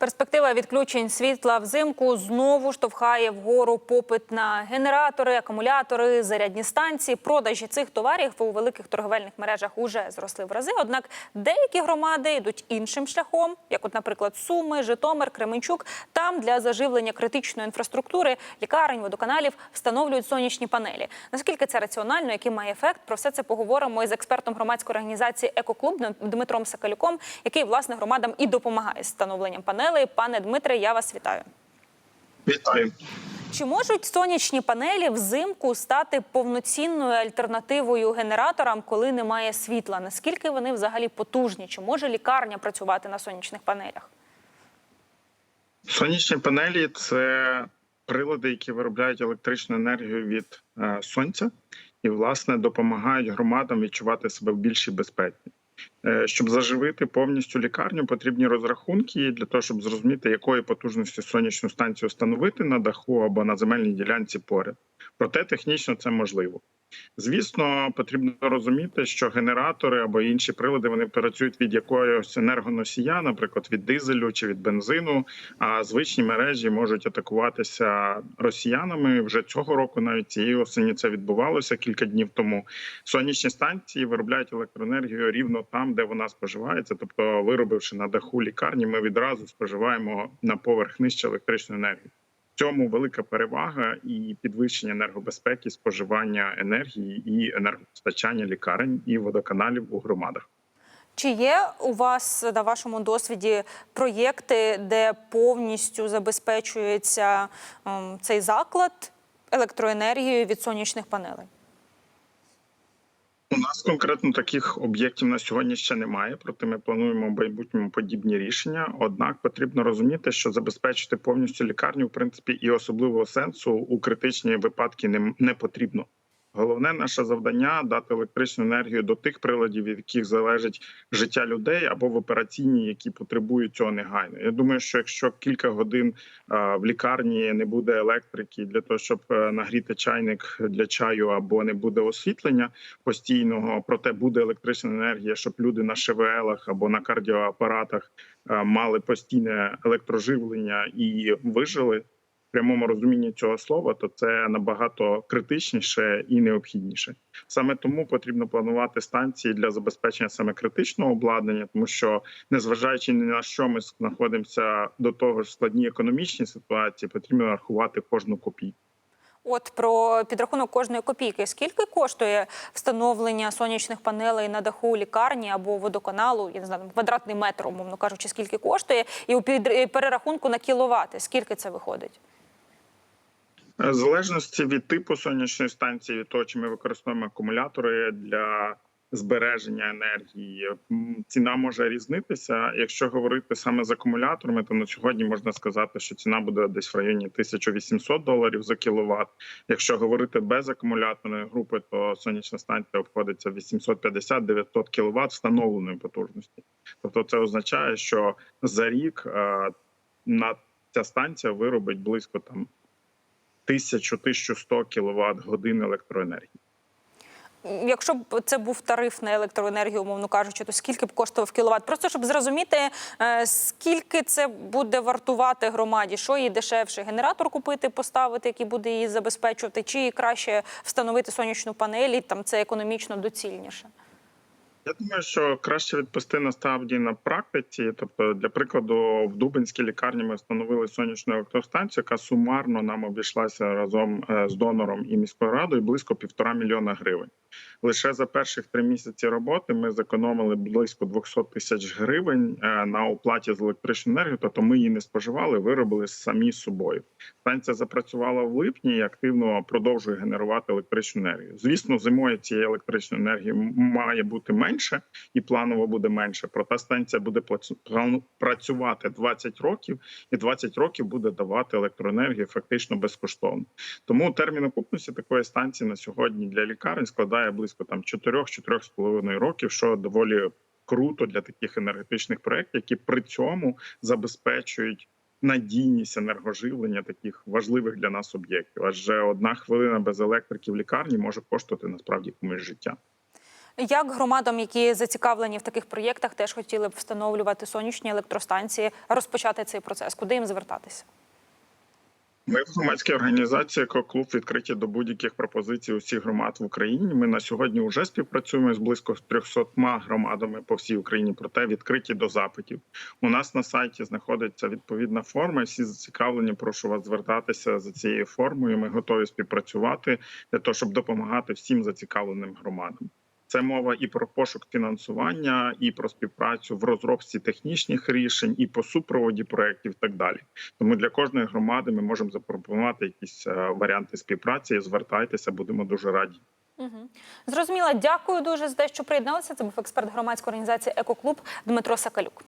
Перспектива відключень світла взимку знову штовхає вгору попит на генератори, акумулятори, зарядні станції. Продажі цих товарів у великих торговельних мережах уже зросли в рази. Однак деякі громади йдуть іншим шляхом, як, от, наприклад, Суми, Житомир, Кременчук. Там для заживлення критичної інфраструктури лікарень, водоканалів встановлюють сонячні панелі. Наскільки це раціонально, який має ефект? Про все це поговоримо із експертом громадської організації Екоклуб Дмитром Сакалюком, який власне громадам і допомагає з встановленням панелей. Пане Дмитре, я вас вітаю. Вітаю. Чи можуть сонячні панелі взимку стати повноцінною альтернативою генераторам, коли немає світла? Наскільки вони взагалі потужні? Чи може лікарня працювати на сонячних панелях? Сонячні панелі це прилади, які виробляють електричну енергію від е, сонця, і власне допомагають громадам відчувати себе в більшій безпеці. Е, Щоб заживити повністю лікарню, потрібні розрахунки для того, щоб зрозуміти, якої потужності сонячну станцію встановити на даху або на земельній ділянці поряд. Проте технічно це можливо. Звісно, потрібно розуміти, що генератори або інші прилади вони працюють від якогось енергоносія, наприклад, від дизелю чи від бензину. А звичні мережі можуть атакуватися росіянами вже цього року. Навіть цієї осені це відбувалося кілька днів тому. Сонячні станції виробляють електроенергію рівно там, де вона споживається. Тобто, виробивши на даху лікарні, ми відразу споживаємо на поверх нижче електричну енергію. Цьому велика перевага і підвищення енергобезпеки, споживання енергії і енергопостачання лікарень і водоканалів у громадах. Чи є у вас на вашому досвіді проєкти, де повністю забезпечується ем, цей заклад електроенергією від сонячних панелей? У нас конкретно таких об'єктів на сьогодні ще немає, проте ми плануємо в майбутньому подібні рішення. Однак потрібно розуміти, що забезпечити повністю лікарню, в принципі, і особливого сенсу у критичні випадки не, не потрібно. Головне наше завдання дати електричну енергію до тих приладів, від яких залежить життя людей, або в операційні, які потребують цього негайно. Я думаю, що якщо кілька годин в лікарні не буде електрики для того, щоб е, нагріти чайник для чаю, або не буде освітлення постійного, проте буде електрична енергія, щоб люди на ШВЛах або на кардіоапаратах а, мали постійне електроживлення і вижили прямому розумінні цього слова, то це набагато критичніше і необхідніше. Саме тому потрібно планувати станції для забезпечення саме критичного обладнання, тому що незважаючи ні на що ми знаходимося до того ж в складній економічній ситуації, потрібно рахувати кожну копійку. От про підрахунок кожної копійки. Скільки коштує встановлення сонячних панелей на даху лікарні або водоканалу? Я не знаю, квадратний метр, умовно кажучи, скільки коштує, і у перерахунку на кіловати, скільки це виходить? В залежності від типу сонячної станції, від того, чи ми використовуємо акумулятори для збереження енергії, ціна може різнитися. Якщо говорити саме з акумуляторами, то на сьогодні можна сказати, що ціна буде десь в районі 1800 доларів за кіловат. Якщо говорити без акумуляторної групи, то сонячна станція обходиться в 850-900 кВт встановленої потужності. Тобто, це означає, що за рік е, на ця станція виробить близько там 1000-1100 кВт годин електроенергії. Якщо б це був тариф на електроенергію, умовно кажучи, то скільки б коштував кіловат? Просто щоб зрозуміти, е, скільки це буде вартувати громаді, що їй дешевше генератор купити, поставити, який буде її забезпечувати, чи краще встановити сонячну панель, і там це економічно доцільніше. Я думаю, що краще відпусти насправді на практиці. Тобто, для прикладу, в Дубинській лікарні ми встановили сонячну електростанцію, яка сумарно нам обійшлася разом е, з донором і міською радою близько півтора мільйона гривень. Лише за перших три місяці роботи ми зекономили близько 200 тисяч гривень е, на оплаті з електричної енергії. Тобто ми її не споживали, виробили самі з собою. Станція запрацювала в липні і активно продовжує генерувати електричну енергію. Звісно, зимою цієї електричної енергії має бути менше і планово буде менше. Проте станція буде працювати 20 років, і 20 років буде давати електроенергію фактично безкоштовно. Тому термін окупності такої станції на сьогодні для лікарень складає близько там 4-4,5 років, що доволі круто для таких енергетичних проєктів, які при цьому забезпечують надійність енергоживлення таких важливих для нас об'єктів. Адже одна хвилина без електрики в лікарні може коштувати насправді комусь життя. Як громадам, які зацікавлені в таких проєктах, теж хотіли б встановлювати сонячні електростанції, розпочати цей процес? Куди їм звертатися? Ми в громадській організації «Екоклуб» відкриті до будь-яких пропозицій усіх громад в Україні. Ми на сьогодні вже співпрацюємо з близько 300 громадами по всій Україні. Проте відкриті до запитів. У нас на сайті знаходиться відповідна форма. Всі зацікавлені. Прошу вас звертатися за цією формою. Ми готові співпрацювати для того, щоб допомагати всім зацікавленим громадам. Це мова і про пошук фінансування, і про співпрацю в розробці технічних рішень, і по супроводі проєктів, так далі. Тому для кожної громади ми можемо запропонувати якісь е, варіанти співпраці. Звертайтеся, будемо дуже раді. Угу. Зрозуміла. Дякую дуже за те, що приєдналися. Це був експерт громадської організації Екоклуб Дмитро Сакалюк.